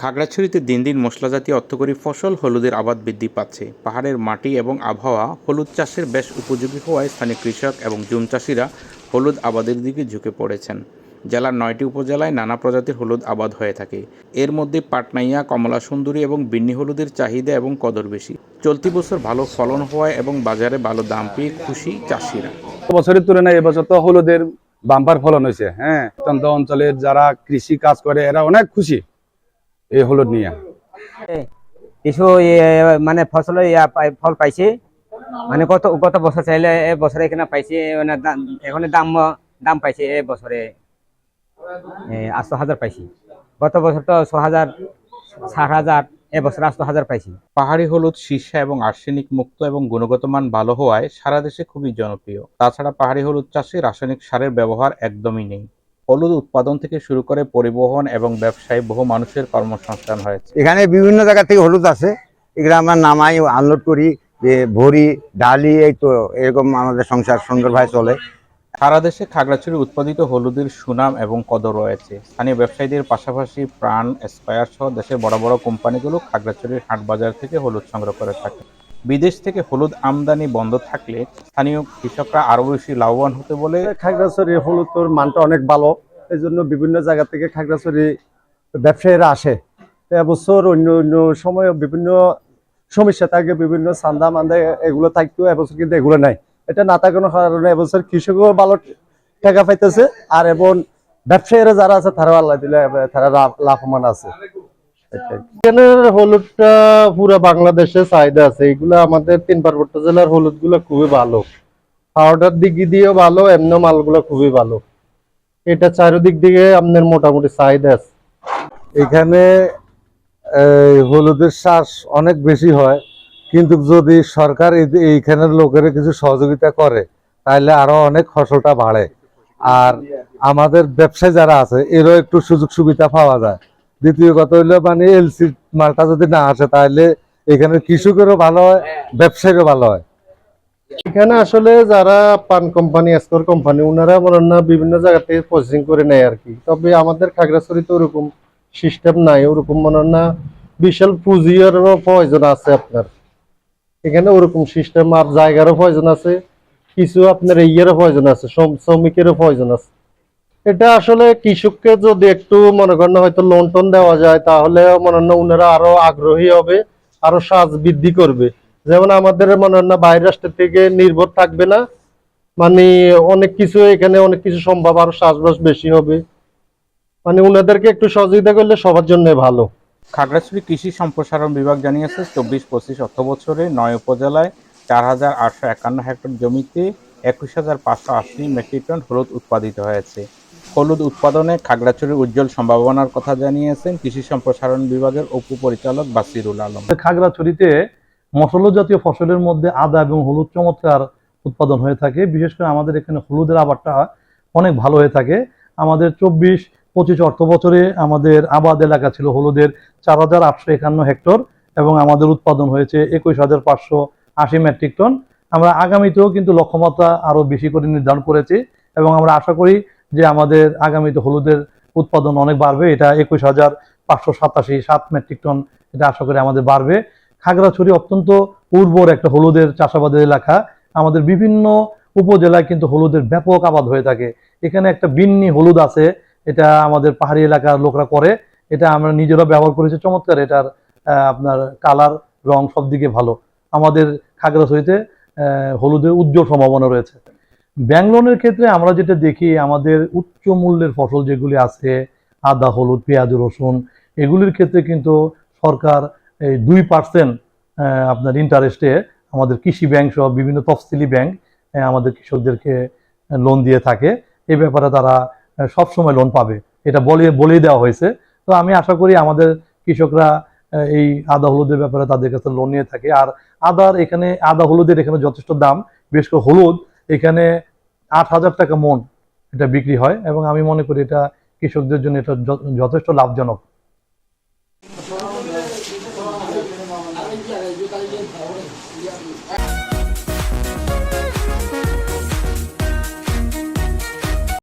খাগড়াছড়িতে দিন দিন মশলাজাতীয় অর্থকরী ফসল হলুদের আবাদ বৃদ্ধি পাচ্ছে। পাহাড়ের মাটি এবং আবহাওয়া হলুদ চাষের বেশ উপযোগী হওয়ায় স্থানীয় কৃষক এবং জুম চাষিরা হলুদ আবাদের দিকে ঝুঁকে পড়েছেন। জেলার নয়টি উপজেলায় নানা প্রজাতির হলুদ আবাদ হয়ে থাকে। এর মধ্যে পাটনাইয়া কমলা সুন্দরী এবং বিন্নি হলুদের চাহিদা এবং কদর বেশি। চলতি বছর ভালো ফলন হওয়ায় এবং বাজারে ভালো দাম পেয়ে খুশি চাষিরা। বছরের তুলনায় এবছর তো হলুদের বাম্পার ফলন হয়েছে হ্যাঁ। অঞ্চলের যারা কৃষি কাজ করে, এরা অনেক খুশি। এই হলুদ নিয়ে। কিছু মানে ফসল ফল পাইছে। মানে গত গত বছর চাইলে এ বছরে এখানে পাইছে মানে এখানে দাম দাম পাইছে এ বছরে। আটশো হাজার পাইছি। গত বছর তো ছ হাজার ষাট হাজার এ বছর আটশো হাজার পাইছি। পাহাড়ি হলুদ সীসা এবং আর্সেনিক মুক্ত এবং গুণগত মান ভালো হওয়ায় সারা দেশে খুবই জনপ্রিয়। তাছাড়া পাহাড়ি হলুদ চাষে রাসায়নিক সারের ব্যবহার একদমই নেই। হলুদ উৎপাদন থেকে শুরু করে পরিবহন এবং ব্যবসায় বহু মানুষের কর্মসংস্থান হয়েছে। এখানে বিভিন্ন জায়গা থেকে হলুদ আছে। এগুলো আমরা নামাই আনলোড করি যে ভরি ডালি এই তো এরকম আমাদের সংসার সুন্দরভাবে চলে। সারা দেশে খাগড়াছড়ি উৎপাদিত হলুদের সুনাম এবং কদর রয়েছে। স্থানীয় ব্যবসায়ীদের পাশাপাশি প্রাণ এসপায়ার সহ দেশের বড় বড় কোম্পানিগুলো খাগড়াছড়ির হাট বাজার থেকে হলুদ সংগ্রহ করে থাকে। বিদেশ থেকে হলুদ আমদানি বন্ধ থাকলে স্থানীয় কৃষকরা আরও বেশি লাভবান হতে বলে খাগড়াছড়ি হলুদর মানটা অনেক ভালো। এই জন্য বিভিন্ন জায়গা থেকে খাগড়াছড়ি ব্যবসায়ীরা আসে। এবছর অন্য অন্য সময় বিভিন্ন সমস্যা থাকে, বিভিন্ন চান্দা মান্দা এগুলো থাকতেও এবছর কিন্তু এগুলো নাই। এটা না থাকানোর কারণে এবছর কৃষকও ভালো টাকা পাইতেছে। আর এবং ব্যবসায়ীরা যারা আছে, তারাও আল্লাহ দিলে, তারা লাভ- লাভবান আছে। এখানের হলুদটা পুরো বাংলাদেশে চাহিদা আছে। এগুলো আমাদের তিন পার্বত্য জেলার হলুদগুলো খুবই ভালো। পাউডার দিক দিয়েও ভালো এমনি মালগুলো খুবই ভালো। এটা চারিদিক দিকে আপনার মোটামুটি চাহিদা আছে। এখানে হলুদের শ্বাস অনেক বেশি হয়। কিন্তু যদি সরকার এইখানের লোকের কিছু সহযোগিতা করে, তাহলে আরও অনেক ফসলটা বাড়ে। আর আমাদের ব্যবসায়ী যারা আছে, এরও একটু সুযোগ সুবিধা পাওয়া যায়। দ্বিতীয় কথা হইল মানে এলসি মালটা যদি না আসে তাহলে এখানে কৃষকেরও ভালো হয় ব্যবসায়ীরও ভালো হয়। এখানে আসলে যারা পান কোম্পানি স্কোর কোম্পানি ওনারা মনে না বিভিন্ন জায়গা থেকে প্রসেসিং করে নেয় আর কি। তবে আমাদের খাগড়াছড়িতে ওরকম সিস্টেম নাই ওরকম মনে হয় না বিশাল পুঁজিরও প্রয়োজন আছে আপনার। এখানে ওরকম সিস্টেম আর জায়গারও প্রয়োজন আছে কিছু আপনার ইয়েরও প্রয়োজন আছে শ্রমিকেরও প্রয়োজন আছে। এটা আসলে কৃষককে যদি একটু মনে করেন হয়তো লোন টোন দেওয়া যায়, তাহলে মনে হয় না ওনারা আরও আগ্রহী হবে, আরও সাজ বৃদ্ধি করবে। যেমন আমাদের মনে হয় না বাইরের রাষ্ট্র থেকে নির্ভর থাকবে না। মানে অনেক কিছু এখানে অনেক কিছু সম্ভব, আরও চাষবাস বেশি হবে। মানে ওনাদেরকে একটু সহযোগিতা করলে সবার জন্য ভালো। খাগড়াছড়ি কৃষি সম্প্রসারণ বিভাগ জানিয়েছে, চব্বিশ পঁচিশ অর্থ বছরে নয় উপজেলায় চার হাজার আটশো একান্ন হেক্টর জমিতে একুশ হাজার পাঁচশো আশি মেট্রিক টন হলুদ উৎপাদিত হয়েছে। হলুদ উৎপাদনে খাগড়াছড়ির উজ্জ্বল সম্ভাবনার কথা জানিয়েছেন কৃষি সম্প্রসারণ বিভাগের উপপরিচালক বাসিরুল আলম। খাগড়াছড়িতে মশলা জাতীয় ফসলের মধ্যে আদা এবং হলুদ চমৎকার উৎপাদন হয়ে থাকে। বিশেষ করে আমাদের এখানে হলুদের আবাদটা অনেক ভালো হয়ে থাকে। আমাদের চব্বিশ, পঁচিশ অর্থ বছরে আমাদের আবাদ এলাকা ছিল হলুদের চার হাজার আটশো একান্ন হেক্টর এবং আমাদের উৎপাদন হয়েছে একুশ হাজার পাঁচশো আশি মেট্রিক টন। আমরা আগামীতেও কিন্তু লক্ষ্যমাত্রা আরও বেশি করে নির্ধারণ করেছি এবং আমরা আশা করি যে আমাদের আগামীতে হলুদের উৎপাদন অনেক বাড়বে, এটা একুশ হাজার পাঁচশো সাতাশি সাত মেট্রিক টন, এটা আশা করি আমাদের বাড়বে। খাগড়াছড়ি অত্যন্ত উর্বর একটা হলুদের চাষাবাদের এলাকা। আমাদের বিভিন্ন উপজেলায় কিন্তু হলুদের ব্যাপক আবাদ হয়ে থাকে। এখানে একটা বিন্নি হলুদ আছে, এটা আমাদের পাহাড়ি এলাকার লোকরা করে। এটা আমরা নিজেরা ব্যবহার করেছি, চমৎকার। এটার আপনার কালার, রং সব দিকে ভালো। আমাদের খাগড়াছড়িতে হলুদের উজ্জ্বল সম্ভাবনা রয়েছে। ব্যাংক লোনের ক্ষেত্রে আমরা যেটা দেখি, আমাদের উচ্চ মূল্যের ফসল যেগুলি আছে, আদা, হলুদ, পেঁয়াজ, রসুন, এগুলির ক্ষেত্রে কিন্তু সরকার এই দুই পার্সেন্ট আপনার ইন্টারেস্টে আমাদের কৃষি ব্যাংক সহ বিভিন্ন তফসিলি ব্যাংক আমাদের কৃষকদেরকে লোন দিয়ে থাকে। এ ব্যাপারে তারা সবসময় লোন পাবে। এটা বলে, বলেই দেওয়া হয়েছে। তো আমি আশা করি আমাদের কৃষকরা এই আদা, হলুদের ব্যাপারে তাদের কাছে লোন নিয়ে থাকে। আর আদার এখানে, আদা, হলুদের এখানে যথেষ্ট দাম বেশ করে হলুদ এখানে আট হাজার টাকা মন এটা বিক্রি হয় এবং আমি মনে করি এটা কৃষকদের জন্য এটা যথেষ্ট লাভজনক।